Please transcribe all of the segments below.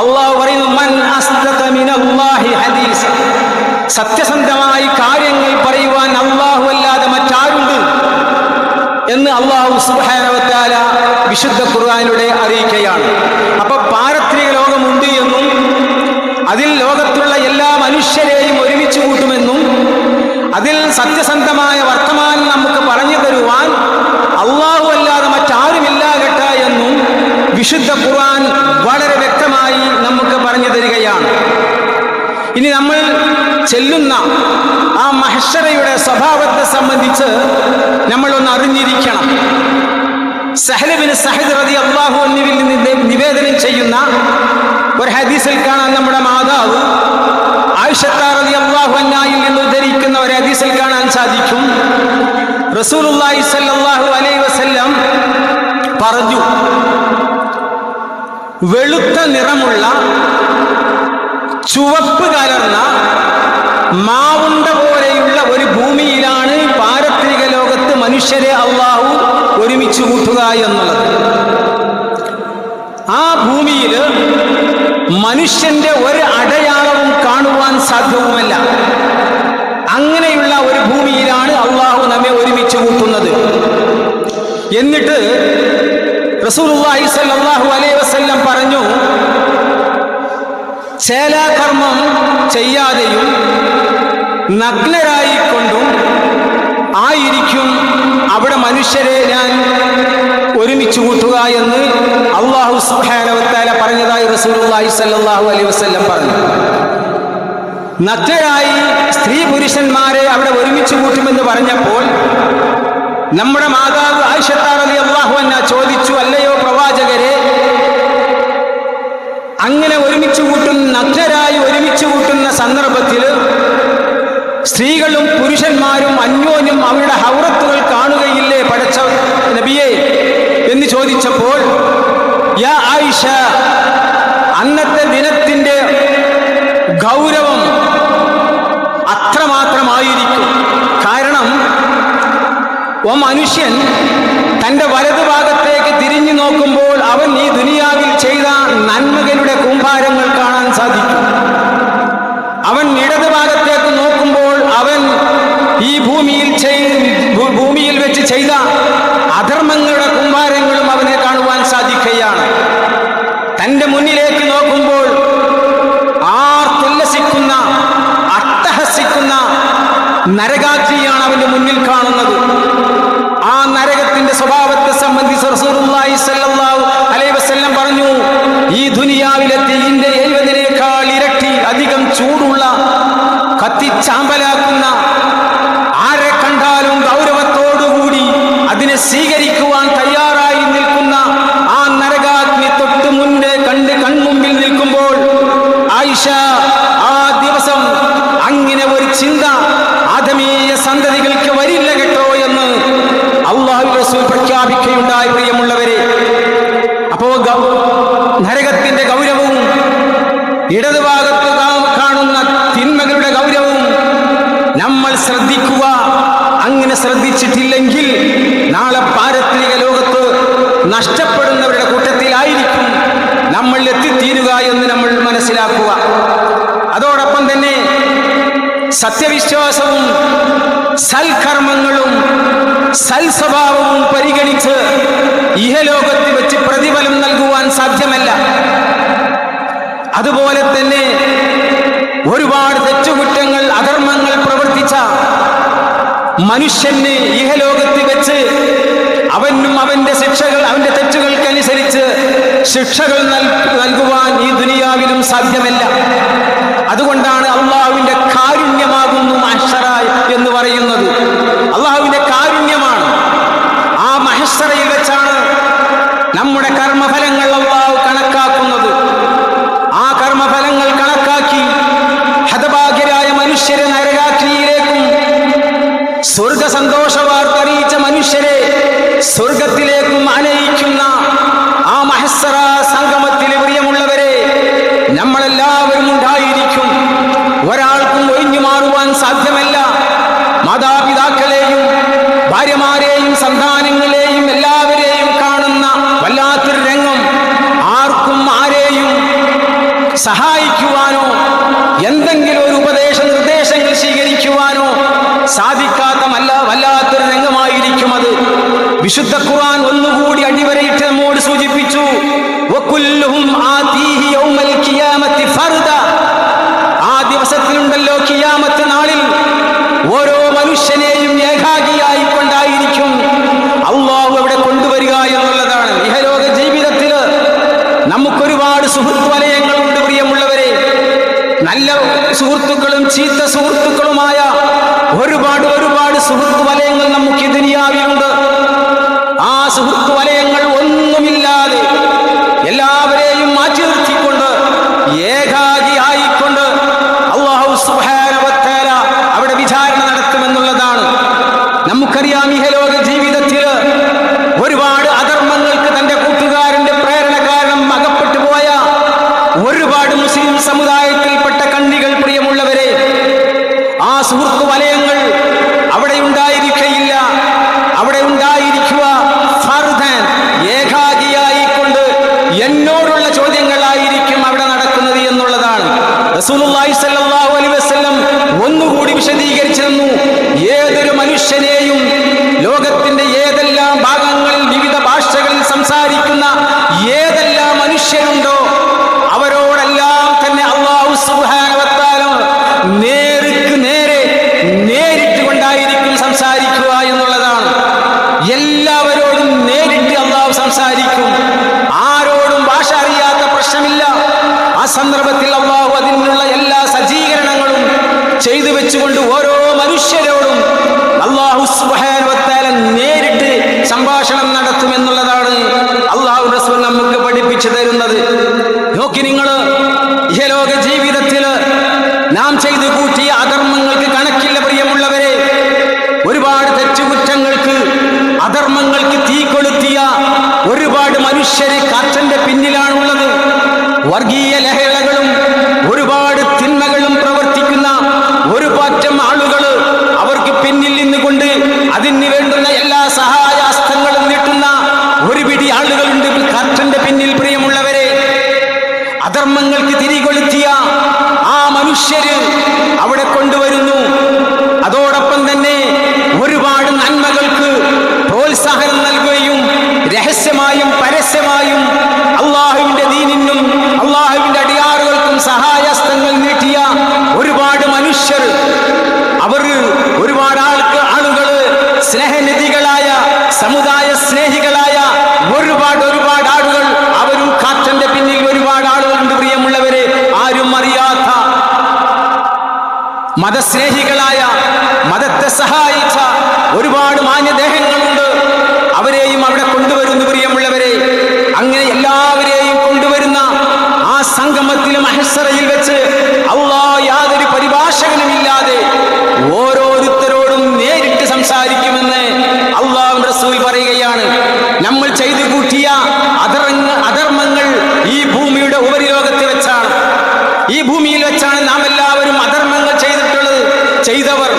അള്ളാഹു പറയുന്നു സത്യസന്ധമായി കാര്യങ്ങൾ പറയുവാൻ അള്ളാഹു അല്ലാതെ മറ്റാരുണ്ട് എന്ന് അള്ളാഹു സുഹാനവത്താല വിശുദ്ധ ഖുർആാനിലൂടെ അറിയിക്കുകയാണ്. അപ്പൊ പാരത്രിക ലോകമുണ്ട് എന്നും അതിൽ ലോകത്തുള്ള എല്ലാ മനുഷ്യരെയും ഒരുമിച്ച് കൂട്ടുമെന്നും അതിൽ സത്യസന്ധമായ വർത്തമാനം നമുക്ക് പറഞ്ഞു തരുവാൻ അള്ളാഹു അല്ലാതെ മറ്റാരുമില്ലാകട്ട എന്നും വിശുദ്ധ ഖുർആൻ വളരെ വ്യക്തമായി നമുക്ക് പറഞ്ഞു തരികയാണ് ഇനി നമ്മൾ ചെല്ലുന്ന ആ മഹഷറയുടെ സ്വഭാവത്തെ സംബന്ധിച്ച് നമ്മളൊന്ന് അറിഞ്ഞിരിക്കണം. സഹലബിന് സഹദ് റതി അള്ളാഹു എന്നിവിൽ നിന്ന് നിവേദനം ചെയ്യുന്ന ഒരു ഹദീസിൽ കാണാൻ നമ്മുടെ മാതാവ് ആയിഷത്താറതി അള്ളാഹു അന്നായിൽ നിന്ന് ഉദ്ധരിക്കുന്ന ഒരു ഹദീസിൽ കാണാൻ സാധിക്കും. റസൂലുള്ളാഹി സ്വല്ലല്ലാഹു അലൈഹി വസല്ലം പറഞ്ഞു വെളുത്ത നിറമുള്ള ചുവപ്പ് കലർന്ന മാവുണ്ട പോലെയുള്ള ഒരു ഭൂമിയിലാണ് പാരത്രിക ലോകത്ത് മനുഷ്യരെ അള്ളാഹു ഒരുമിച്ച് കൂട്ടുക എന്നുള്ളത്. ആ ഭൂമിയിൽ മനുഷ്യന്റെ ഒരു അടയാളവും കാണുവാൻ സാധ്യവുമല്ല. അങ്ങനെയുള്ള ഒരു ഭൂമിയിലാണ് അള്ളാഹു നമ്മെ ഒരുമിച്ച് കൂട്ടുന്നത്. എന്നിട്ട് റസൂലുള്ളാഹി സ്വല്ലല്ലാഹു അലൈഹി വസല്ലം പറഞ്ഞു ചേലാകർമ്മം ചെയ്യാതെയും നഗ്നരായിക്കൊണ്ടും ആയിരിക്കും അവിടെ മനുഷ്യരെ ഞാൻ ഒരുമിച്ച് കൂട്ടുക എന്ന് അള്ളാഹു സുഹാനവത്താല പറഞ്ഞതായി റസൂലി സല്ലാഹു അലൈഹി വസ്ല്ലം പറഞ്ഞു. നഗ്നരായി സ്ത്രീ പുരുഷന്മാരെ അവിടെ ഒരുമിച്ച് കൂട്ടുമെന്ന് പറഞ്ഞപ്പോൾ നമ്മുടെ മാതാവ് ആയിഷത്താർ അള്ളാഹു എന്ന ചോദിച്ചു അല്ലയോ പ്രവാചകരെ അങ്ങനെ ഒരുമിച്ച് കൂട്ടുന്ന നഗ്നരായി ഒരുമിച്ച് കൂട്ടുന്ന സന്ദർഭത്തിൽ സ്ത്രീകളും പുരുഷന്മാരും അന്യോന്യം അവരുടെ ഹൗറത്തുകൾ കാണുകയില്ലേ പഠിച്ച നബിയെ എന്ന് ചോദിച്ചപ്പോൾ യാ ആയിഷ അന്നത്തെ ദിനത്തിന്റെ ഗൗരവം അത്രമാത്രമായിരിക്കും. കാരണം ഓ മനുഷ്യൻ തന്റെ വലതുഭാഗത്തേക്ക് തിരിഞ്ഞു നോക്കുമ്പോൾ അവൻ ഈ ദുനിയാവിൽ ചെയ്ത നന്മകളുടെ കൂമ്പാരങ്ങൾ കാണാൻ സാധിക്കും. അവൻ നോക്കുമ്പോൾ അവൻ ഈ ഭൂമിയിൽ ഭൂമിയിൽ വെച്ച് ചെയ്ത അധർമ്മങ്ങളുടെ കുമ്പാരങ്ങളും അവനെ കാണുവാൻ സാധിക്കുകയാണ്. തന്റെ മുന്നിലേക്ക് നോക്കുമ്പോൾ ആർത്തുല്ലസിക്കുന്ന അട്ടഹസിക്കുന്ന നരകാക്ഷിയാണ് അവന്റെ മുന്നിൽ കാണുന്നത്. ആ നരകത്തിന്റെ സ്വഭാവത്തെ സംബന്ധിച്ച് റസൂലുള്ളാഹി സ്വല്ലല്ലാഹു അലൈഹി വസല്ലം പറഞ്ഞു ഈ ദുനിയാവിലെ തീയിന്റെ എഴുപതിനേക്കാൾ ഇരട്ടി അധികം ചൂടുള്ള കത്തിച്ചാമ്പലാക്കുന്ന ആരെ കണ്ടാലും ഗൗരവത്തോടുകൂടി അതിനെ സ്വീകരിക്കുവാൻ തയ്യാറായി നിൽക്കുന്ന ആ നരകാഗ്നി തൊട്ട് മുൻപേ കണ്ട് കൺമുമ്പിൽ നിൽക്കുമ്പോൾ ആയിഷ ആ ദിവസം അങ്ങനെ ഒരു ചിന്ത ആദമീയ സന്തതികൾക്ക് വരില്ല കേട്ടോ എന്ന് അള്ളാഹു റസൂൽ പ്രഖ്യാപിക്കുകയുണ്ടായി പ്രിയമുള്ളവരെ. അപ്പോ നരകത്തിന്റെ ഗൗരവവും ഇടതുഭാഗത്ത് കാ- കാണുന്ന തിന്മകളുടെ ഗൗരവവും നമ്മൾ ശ്രദ്ധിക്കുക. അങ്ങനെ ശ്രദ്ധിച്ചിട്ടില്ലെങ്കിൽ നാളെ പാരത്രിക ലോകത്ത് നഷ്ടപ്പെടുന്നവരുടെ കൂട്ടത്തിലായിരിക്കും നമ്മൾ എത്തിത്തീരുക എന്ന് നമ്മൾ മനസ്സിലാക്കുക. അതോടൊപ്പം തന്നെ സത്യവിശ്വാസവും സൽക്കർമ്മങ്ങളും സൽസ്വഭാവവും പരിഗണിച്ച് ഇഹലോകത്ത് വെച്ച് പ്രതിഫലം നൽകുവാൻ സാധ്യമല്ല. അതുപോലെ തന്നെ ഒരുപാട് തെറ്റുകുറ്റങ്ങൾ അധർമ്മങ്ങൾ പ്രവർത്തിച്ച മനുഷ്യന് ഇഹലോകത്ത് വെച്ച് അവനും അവന്റെ ശിക്ഷകൾ അവന്റെ തെറ്റുകൾക്കനുസരിച്ച് ശിക്ഷകൾ നൽ- നൽകുവാൻ ഈ ദുനിയാവിലും സാധ്യമല്ല. അതുകൊണ്ടാണ് അള്ളാഹുവിന്റെ കാരുണ്യമാകുന്നു മഹ്ഷറ എന്ന് പറയുന്നത്. അള്ളാഹുവിന്റെ സഹായിക്കുവാനോ എന്തെങ്കിലും ഒരു ഉപദേശ നിർദ്ദേശങ്ങൾ സ്വീകരിക്കുവാനോ സാധിക്കാത്ത വല്ലാത്തൊരു രംഗമായിരിക്കും അത്. വിശുദ്ധ ഖുർആൻ ഒന്നുകൂടി അടിവരയിട്ട് നല്ല സുഹൃത്തുക്കളും ചീത്ത സുഹൃത്തുക്കളുമായ ഒരുപാട് ഒരുപാട് സുഹൃത്ത് വലയങ്ങൾ നമുക്ക് ഇതിനിയാവിയുണ്ട് ആ സുഹൃത്ത് വലയങ്ങൾ ഒന്നുമില്ലാതെ എല്ലാവരെയും മാറ്റി നിർത്തിക്കൊണ്ട് ഏകാഗിയായിക്കൊണ്ട് അള്ളാഹു സുബ്ഹാനഹു അവിടെ വിചാരണ നടത്തുമെന്നുള്ളതാണ് നമുക്കറിയാം ഇഹലോക ജീവിതത്തിൽ ഒരുപാട് അധർമ്മങ്ങൾക്ക് തന്റെ കൂട്ടുകാരന്റെ പ്രേരണ കാരണം അകപ്പെട്ടു പോയ ഒരുപാട് മുസ്ലിം സമുദായത്തിൽപ്പെട്ട കണ്ണികൾ പ്രിയമുള്ളവരെ ആ സുഹൃത്ത് വലയങ്ങൾ അവിടെ ഉണ്ടായിരിക്കയില്ല അവിടെ ഉണ്ടായിരിക്കുക ഫർദൻ ഏകാഗിയായിക്കൊണ്ട് എന്നോടുള്ള ചോദ്യങ്ങളായിരിക്കും അവിടെ നടക്കുന്നത് എന്നുള്ളതാണ് റസൂലുള്ളാഹി സ്വല്ലല്ലാഹു അലൈഹി വസല്ലം ഒന്നുകൂടി വിശദീകരിച്ചു തന്നു ഏതൊരു മനുഷ്യനെയും ലോകത്തിന്റെ ഏതെല്ലാം ഭാഗങ്ങളിൽ വിവിധ ഭാഷകളിൽ സംസാരിക്കുന്ന ഏതെല്ലാം മനുഷ്യരുണ്ടോ അവരോടെല്ലാം തന്നെ അള്ളാഹു സുബ്ഹാനഹു വ തആല നേർക്ക് നേരെ നേരിട്ട് കൊണ്ടായിരിക്കും സംസാരിക്കുക എന്നുള്ളതാണ് എല്ലാവരോടും നേരിട്ട് അള്ളാഹു സംസാരിക്കും ആരോടും ഭാഷ അറിയാത്ത പ്രശ്നമില്ല ആ സന്ദർഭത്തിൽ അള്ളാഹു അതിനുള്ള എല്ലാ സജ്ജീകരണങ്ങളും ചെയ്തു വെച്ചുകൊണ്ട് ഓരോ മനുഷ്യരോടും അള്ളാഹു സുബ്ഹാനഹു വ തആല നേരിട്ട് സംഭാഷണം നടത്തുമെന്നുള്ളതാണ് അള്ളാഹു റസൂൽ നമുക്ക് പഠിപ്പിച്ചു തരുന്നത് നോക്കി നിങ്ങൾ ഇഹലോക ജീവിതത്തിൽ നാം ചെയ്തു കൂട്ടിയ അധർമ്മങ്ങൾക്ക് കണക്കില്ല പ്രിയമുള്ളവരെ. ഒരുപാട് തെറ്റുകുറ്റങ്ങൾക്ക് അധർമ്മങ്ങൾക്ക് തീ കൊളുത്തിയ ഒരുപാട് മനുഷ്യരെ കാറ്റന്റെ പിന്നിലാണുള്ളത്. വർഗീയ ലഹളകളും ഒരുപാട് തിന്മകളും പ്രവർത്തിക്കുന്ന ഒരു പറ്റം ആളുകൾ അവർക്ക് പിന്നിൽ നിന്നുകൊണ്ട് അതിന് വേണ്ടുന്ന എല്ലാ സഹായാസ്തങ്ങളും നീട്ടുന്ന ഒരു പിടി ആളുകളുണ്ട് കാറ്റന്റെ പിന്നിൽ പ്രിയമുള്ളവരെ അധർമ്മങ്ങൾക്ക് തിരികൊളുത്തിയ ആ മനുഷ്യര് അവിടെ കൊണ്ടുവരുന്നു അതോടൊപ്പം തന്നെ ഒരുപാട് നന്മകൾക്ക് പ്രോത്സാഹനം നൽകുകയും രഹസ്യമായും പരസ്യമായും അള്ളാഹുവിന്റെ ദീനിനും അള്ളാഹുവിന്റെ അടിയാറുകൾക്കും സഹായസ്തങ്ങൾ നീട്ടിയ ഒരുപാട് മനുഷ്യർ അവർ ഒരുപാട് ആൾക്ക് ആളുകൾ സ്നേഹനിധികളായ സമുദായ സ്നേഹികളായ ഒരുപാട് ഒരുപാട് ആളുകൾ അവരും കാറ്റന്റെ പിന്നിൽ ഒരുപാട് ആളുകളുണ്ട് പ്രിയമുള്ളവരെ ആരും അറിയാത്ത മതസ്നേഹികളായ മതത്തെ സഹായിച്ച ഒരുപാട് മാന്യദേഹങ്ങളുണ്ട്. അവരെയും അവിടെ കൊണ്ടുവരുന്നു പ്രിയമുള്ളവരെ. അങ്ങനെ എല്ലാവരെയും കൊണ്ടുവരുന്ന ആ സംഗമത്തിലും അഹസറയിൽ വെച്ച് അള്ളാ യാതൊരു പരിഭാഷകനുമില്ലാതെ ഓരോരുത്തരോടും നേരിട്ട് സംസാരിക്കുമെന്ന് അള്ളാഹു റസൂൽ പറയുകയാണ്. നമ്മൾ ചെയ്തു കൂട്ടിയ അധർമ്മ അധർമ്മങ്ങൾ ഈ ഭൂമിയുടെ ഉപരിലോകത്ത് വെച്ചാണ്. ഈ ഭൂമിയിൽ വെച്ചാണ് നാം എല്ലാവരും ചെയ്തിട്ടുള്ളത് ചെയ്തവർ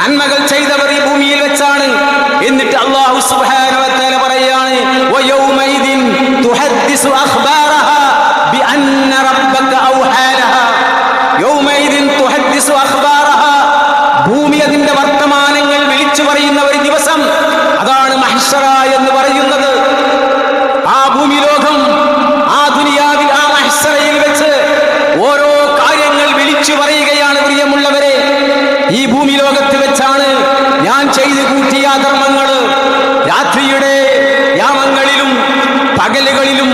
നന്മകൾ ചെയ്തവർ ഈ ഭൂമിയിൽ വെച്ചാണ്. എന്നിട്ട് അള്ളാഹു തആല പറയാണ് വിളിച്ചു പറയുന്ന ഒരു ദിവസം അതാണ് എന്ന് ആ ഭൂമി ലോകം ആ ദുനിയാവിൽ ആ വെച്ച് ഓരോ കാര്യങ്ങൾ വിളിച്ചു പറയുകയാണ് പ്രിയമുള്ളവരെ ഈ ഭൂമി ലോകത്ത് വെച്ചാണ് ഞാൻ ചെയ്തു കൂട്ടിയ അധർമ്മങ്ങൾ രാത്രിയുടെ യാമങ്ങളിലും പകലുകളിലും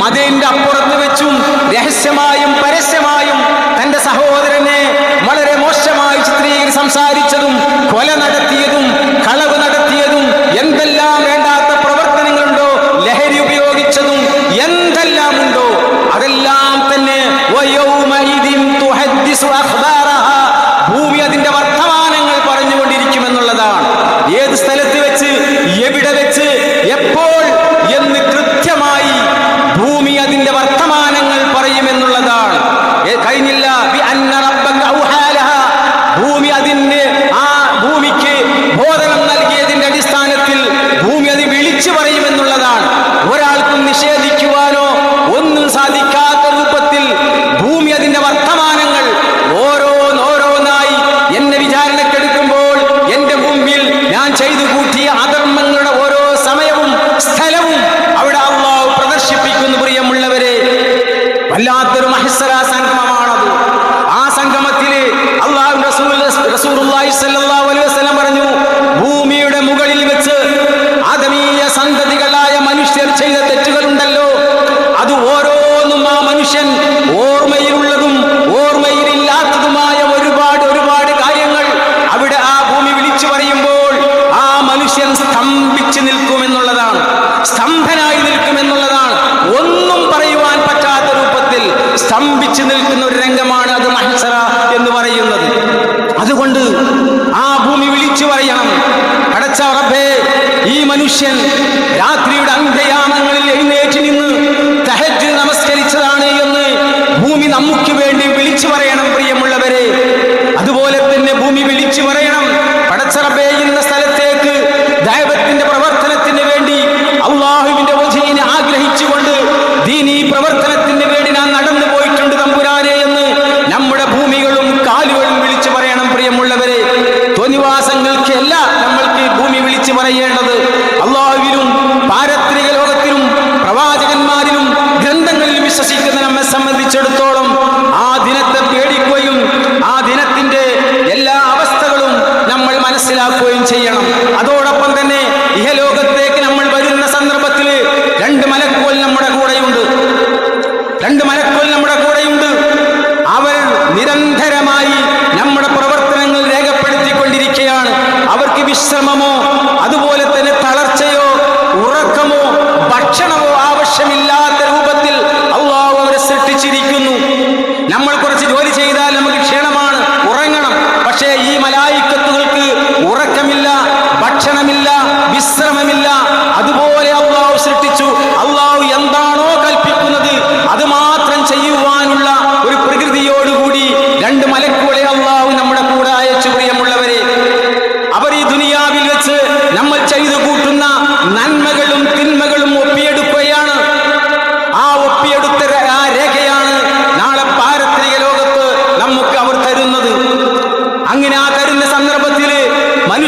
മതേന്റെ അപ്പുറത്ത് വെച്ചും രഹസ്യമായും പരസ്യമായും തന്റെ സഹോദരനെ വളരെ മോശമായി ചിത്രീകരിച്ച് സംസാരിച്ചതും കൊല നടത്തിയതും കളവ് നടത്തിയതും എന്തെല്ലാം വേണ്ടാത്ത പ്രവർത്തനങ്ങളുണ്ടോ? ലഹരി ഉപയോഗിച്ചതും എന്തെല്ലാം ഉണ്ടോ അതെല്ലാം തന്നെ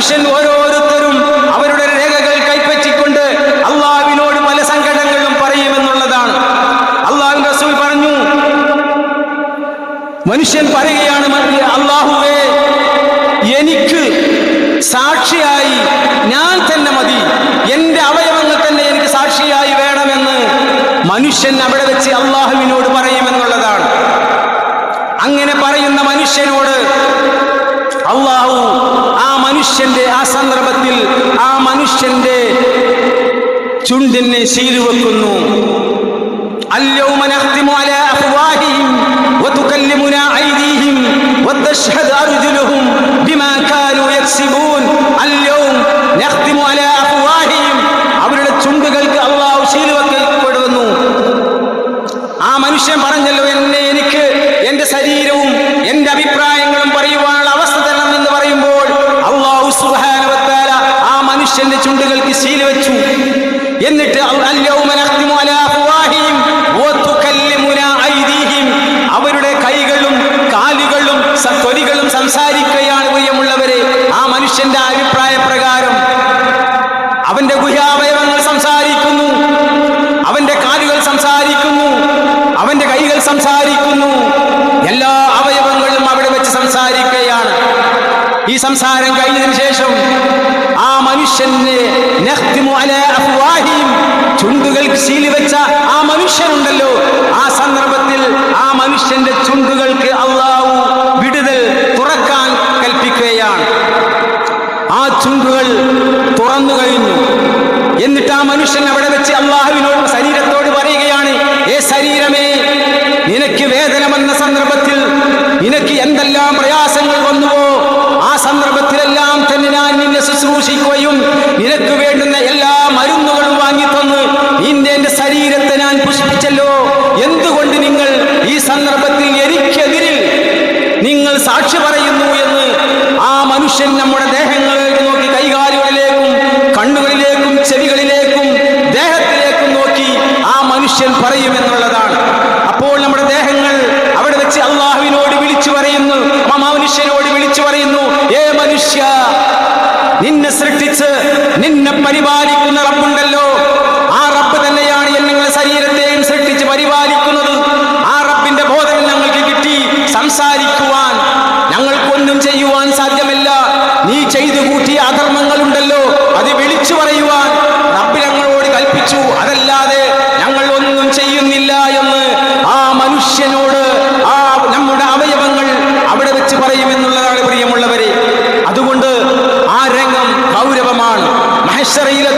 Michelin മനുഷ്യന്റെ ആ സന്ദർഭത്തിൽ ആ മനുഷ്യന്റെ ചുണ്ടിനെ ശീലുവെക്കുന്നു اليوم نختم على أفواههم وتكلمنا أيديهم وتشهد أرجلهم بما كانوا يكسبون اليوم نختم على ഈ സംസാരം കഴിഞ്ഞതിന് ശേഷം ആ മനുഷ്യനെ ചുണ്ടുകൾ ശീലി വെച്ച ആ മനുഷ്യനുണ്ടല്ലോ. ആ സന്ദർഭത്തിൽ ആ മനുഷ്യന്റെ ചുണ്ടുകൾക്ക് അള്ളാവു വിടുതൽ തുറക്കാൻ കൽപ്പിക്കുകയാണ്. ആ ചുണ്ടുകൾ തുറന്നു കഴിഞ്ഞു. എന്നിട്ട് ആ മനുഷ്യൻ അവിടെ വെച്ച് അള്ളാഹുവിനോട് ശരീരത്തോട് പറയുകയാണ് ഏ ശരീരമേ നിനക്ക് വേദന വന്ന സന്ദർഭത്തിൽ നിനക്ക് എന്തെല്ലാം പ്രയാസങ്ങൾ വന്നുവോ? ശുശ്രൂഷിക്കുകയും നിനക്ക് വേണ്ടുന്ന എല്ലാ മരുന്നുകളും വാങ്ങി വാങ്ങിത്തന്ന് നിന്റെ ശരീരത്തെ ഞാൻ പുഷ്പിച്ചല്ലോ. എന്തുകൊണ്ട് നിങ്ങൾ ഈ സന്ദർഭത്തിൽ എനിക്കെതിരിൽ നിങ്ങൾ സാക്ഷി പറയുന്നു എന്ന് ആ മനുഷ്യൻ നമ്മുടെ ദേഹങ്ങളിലേക്ക് നോക്കി കൈകാലുകളിലേക്കും കണ്ണുകളിലേക്കും ചെവികളിലേക്കും ദേഹത്തിലേക്കും നോക്കി ആ മനുഷ്യൻ പറയുമെന്നുള്ളതാണ് അപ്പോൾ നമ്മുടെ ദേഹങ്ങൾ അവിടെ വെച്ച് അള്ളാഹുവിനോട് വിളിച്ചു പറയുന്നു മനുഷ്യനോട് വിളിച്ചു പറയുന്നു ഏ മനുഷ്യ സൃഷ്ടിച്ച് നിന്നെ പരിപാലിക്കും Se reíe.